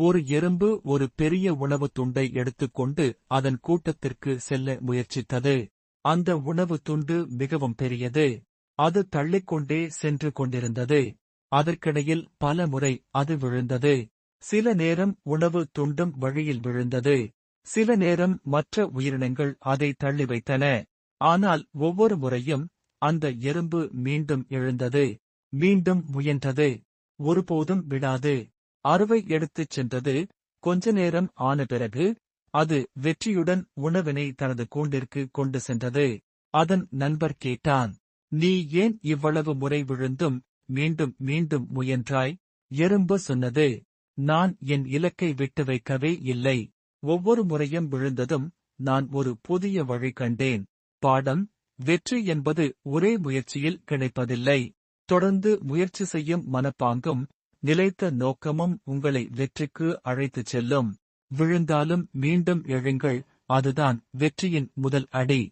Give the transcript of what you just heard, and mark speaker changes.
Speaker 1: ஒரு எறும்பு ஒரு பெரிய உணவு துண்டை எடுத்துக்கொண்டு அதன் கூட்டத்திற்கு செல்ல முயற்சித்தது. அந்த உணவு துண்டு மிகவும் பெரியது. அது தள்ளிக்கொண்டே சென்று கொண்டிருந்தது. அதற்கிடையில் பல முறை அது விழுந்தது. சில நேரம் உணவு துண்டும் வழியில் விழுந்தது. சில நேரம் மற்ற உயிரினங்கள் அதை தள்ளி வைத்தன. ஆனால் ஒவ்வொரு முறையும் அந்த எறும்பு மீண்டும் எழுந்தது. மீண்டும் முயன்றது. ஒருபோதும் விடாது அறுவை எடுத்துச் சென்றது. கொஞ்ச நேரம் ஆன பிறகு அது வெற்றியுடன் உணவினை தனது கூண்டிற்கு கொண்டு சென்றது. அதன் நண்பர் கேட்டான் நீ ஏன் இவ்வளவு முறை விழுந்தும் மீண்டும் மீண்டும் முயன்றாய்? எறும்பு சொன்னது நான் என் இலக்கை விட்டு வைக்கவே இல்லை. ஒவ்வொரு முறையும் விழுந்ததும் நான் ஒரு புதிய வழி கண்டேன். பாடம் வெற்றி என்பது ஒரே முயற்சியில் கிடைப்பதில்லை. தொடர்ந்து முயற்சி செய்யும் மனப்பாங்கும் நிலைத்த நோக்கமும் உங்களை வெற்றிக்கு அழைத்துச் செல்லும். விழுந்தாலும் மீண்டும் எழுங்கள் அதுதான் வெற்றியின் முதல் அடி.